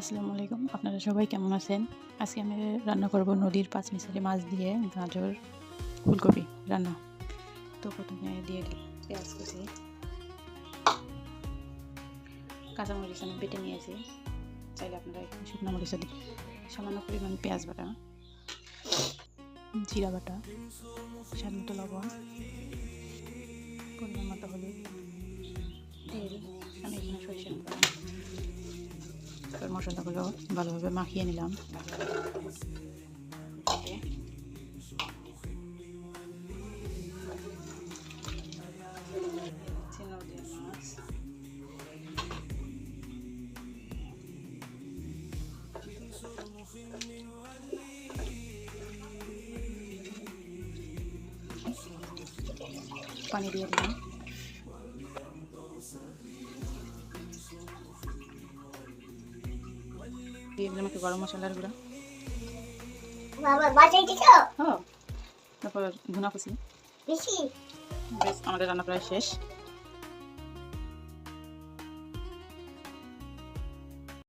আসসালামু আলাইকুম। আপনারা সবাই কেমন আছেন? আজকে আমি রান্না করব নদীর পাঁচ মিশালি মাছ দিয়ে গাজর ফুলকপি রান্না। তো প্রথমে দিয়ে দিই পেঁয়াজ কুচি। কাঁচামরিচ আমি বেটে নিয়েছি। চাইলে আপনারা একটু শুকনো মরিচও দিন সামান্য পরিমাণ পেঁয়াজ বাটা। জিরা বাটা। স্বাদ মতো লবণ। মশলাগুলো ভালোভাবে মাখিয়ে নিলাম ওকে। হচ্ছে নদীর মাছ। পানি দিয়ে দিলাম দিয়ে দিলাম একটু গরম মশলার গুঁড়া। হ্যাঁ। তারপর কুচি বেশ আমাদের রান্না প্রায় শেষ।